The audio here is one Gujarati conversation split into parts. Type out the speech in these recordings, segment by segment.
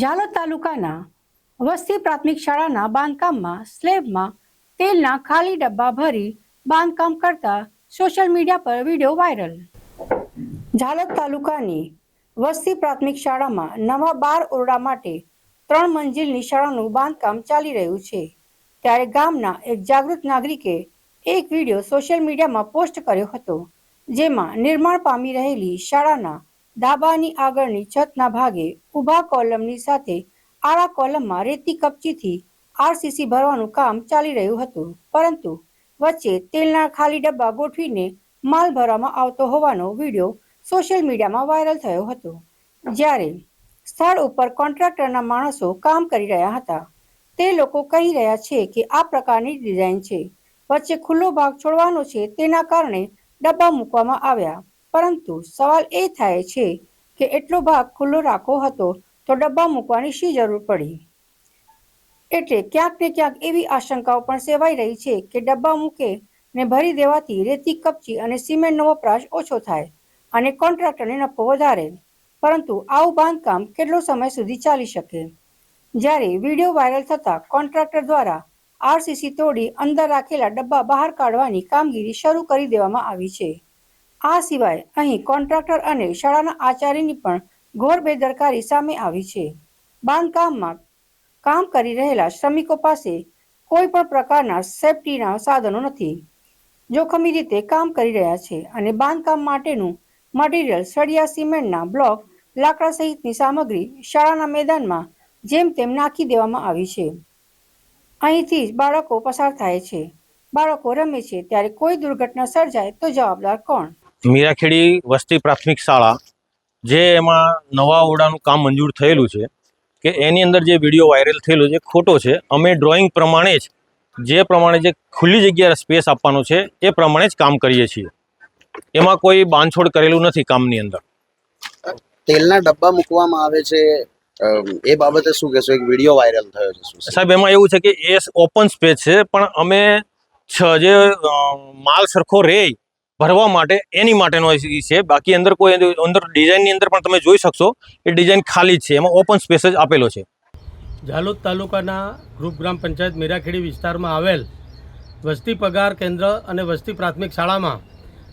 ઝાલોદ તાલુકાના વસ્તી પ્રાથમિક શાળાના બાંધકામમાં, સ્લેબમાં તેલના ખાલી ડબ્બા ભરી બાંધકામ કરતા સોશિયલ મીડિયા પર વીડિયો વાયરલ. ઝાલોદ તાલુકાની વસ્તી પ્રાથમિક શાળામાં નવા બાર ઓરડા માટે ત્રણ મંજિલની શાળાનું બાંધકામ ચાલી રહ્યું છે. ત્યારે ગામના એક જાગૃત નાગરિકે એક વીડિયો સોશિયલ મીડિયામાં પોસ્ટ કર્યો હતો, જેમાં નિર્માણ પામી રહેલી શાળાના ધાબાની આગળની છતના ભાગે ઊભા કોલમની સાથે આડા કોલમમાં રેતી કપચીથી આરસીસી ભરવાનું કામ ચાલી રહ્યું હતું. પરંતુ વચ્ચે તેલના ખાલી ડબ્બા ગોઠવીને માલ ભરવામાં આવતો હોવાનો વીડિયો સોશિયલ મીડિયામાં વાયરલ થયો હતો. જ્યારે સ્થળ ઉપર કોન્ટ્રાક્ટરના માણસો કામ કરી રહ્યા હતા. તે લોકો કહી રહ્યા છે કે આ પ્રકારની ડિઝાઇન છે. વચ્ચે ખુલ્લો ભાગ છોડવાનો છે. તેના કારણે ડબ્બા મૂકવામાં આવ્યા. પરંતુ સવાલ એ થાય છે કે એટલો ભાગ ખુલ્લો રાખવો હતો તો ડબ્બા મૂકવાની શી જરૂર પડી? એટલે ક્યાંક ને ક્યાંક એવી આશંકાઓ પણ સેવાઈ રહી છે કે ડબ્બા મૂકે ને ભરી દેવાથી રેતી કપચી અને સિમેન્ટનો વપરાશ ઓછો થાય અને કોન્ટ્રાક્ટરને નફો વધારે. પરંતુ આવું બાંધકામ કેટલો સમય સુધી ચાલી શકે? જ્યારે વીડિયો વાયરલ થતા કોન્ટ્રાક્ટર દ્વારા આરસીસી તોડી અંદર રાખેલા ડબ્બા બહાર કાઢવાની કામગીરી શરૂ કરી દેવામાં આવી છે. આ સિવાય અહીં કોન્ટ્રાક્ટર અને શાળાના આચાર્યની પણ ઘોર બેદરકારી સામે આવી છે. બાંધકામમાં કામ કરી રહેલા શ્રમિકો પાસે કોઈ પણ પ્રકારના સેફટીના સાધનો નથી. જોખમી રીતે કામ કરી રહ્યા છે અને બાંધકામ માટેનું મટીરીયલ સળિયા સિમેન્ટના બ્લોક લાકડા સહિતની સામગ્રી શાળાના મેદાનમાં જેમ તેમ નાખી દેવામાં આવી છે. અહીંથી જ બાળકો પસાર થાય છે. બાળકો રમે છે, ત્યારે કોઈ દુર્ઘટના સર્જાય તો જવાબદાર કોણ? મીરાખેડી વસ્તી પ્રાથમિક શાળા જે એમાં નવા ઓરડાનું કામ મંજૂર થયેલું છે કે એની અંદર જે વીડિયો વાયરલ થયેલો છે ખોટો છે અમે ડ્રોઈંગ પ્રમાણે જ જે પ્રમાણે જે ખુલ્લી જગ્યા સ્પેસ આપવાનો છે એ પ્રમાણે જ કામ કરીએ છીએ. એમાં કોઈ બાંધછોડ કરેલું નથી કામની અંદર. તેલના ડબ્બા મૂકવામાં આવે છે એ બાબતે શું કહેશો? એક વીડિયો વાયરલ થયો છે સાહેબ એમાં એવું છે કે એ ઓપન સ્પેસ છે પણ અમે છ જે માલ સરખો રહે ભરવા માટે, એની માટેનો છે. બાકી અંદર કોઈ અંદર ડિઝાઇનની અંદર પણ તમે જોઈ શકશો. એ ડિઝાઇન ખાલી છે. એમાં ઓપન સ્પેસ જ આપેલો છે. ઝાલોદ તાલુકાના ગ્રુપ ગ્રામ પંચાયત મીરાખેડી વિસ્તારમાં આવેલ વસ્તી પગાર કેન્દ્ર અને વસ્તી પ્રાથમિક શાળામાં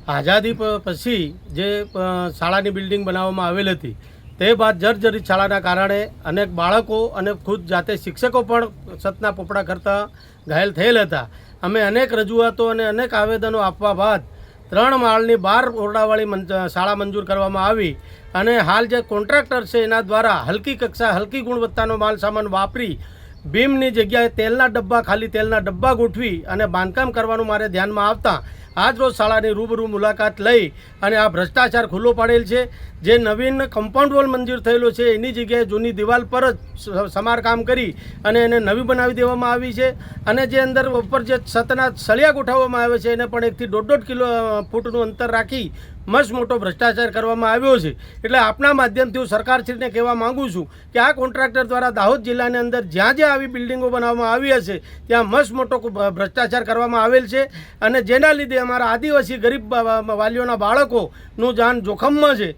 આઝાદી પછી જે શાળાની બિલ્ડિંગ બનાવવામાં આવેલ હતી, તે બાદ જર્જરિત શાળાના કારણે અનેક બાળકો અને ખુદ જાતે શિક્ષકો પણ સતના પોપડા કરતા ઘાયલ થયેલ હતા. અમે અનેક રજૂઆતો અને અનેક આવેદનો આપવા બાદ ત્રણ માળની બાર ઓરડાવાળી શાળા મંજૂર કરવામાં આવી અને હાલ જે કોન્ટ્રાક્ટર છે એના દ્વારા હલકી કક્ષા, હલકી ગુણવત્તાનો માલ સામાન વાપરી બીમની જગ્યાએ તેલના ડબ્બા, ખાલી તેલના ડબ્બા ગોઠવી અને બાંધકામ કરવાનું મારે ધ્યાનમાં આવતા આજ રોજ શાળાની રૂબરૂ મુલાકાત લઈ અને આ ભ્રષ્ટાચાર ખુલ્લો પાડેલ છે. જે નવીન કમ્પાઉન્ડ વોલ મંજૂર થયેલો છે, એની જગ્યાએ જૂની દિવાલ પર જ સમારકામ કરી અને એને નવી બનાવી દેવામાં આવી છે. અને જે અંદર ઉપર જે છતના સળિયા ગોઠવવામાં આવે છે, એને પણ એકથી દોઢ દોઢ કિલો ફૂટનું અંતર રાખી મસ્ત મોટો ભ્રષ્ટાચાર કરવામાં આવ્યો છે. એટલે આપના માધ્યમથી હું સરકારશ્રીને કહેવા માંગુ છું કે આ કોન્ટ્રાક્ટર દ્વારા દાહોદ જિલ્લાની અંદર જ્યાં જ્યાં આવી બિલ્ડિંગો બનાવવામાં આવી હશે, ત્યાં મસ્ત મોટો ભ્રષ્ટાચાર કરવામાં આવેલ છે. અને જેના લીધે અમારા આદિવાસી ગરીબ વાલીઓના બાળકોનું જાન જોખમમાં છે.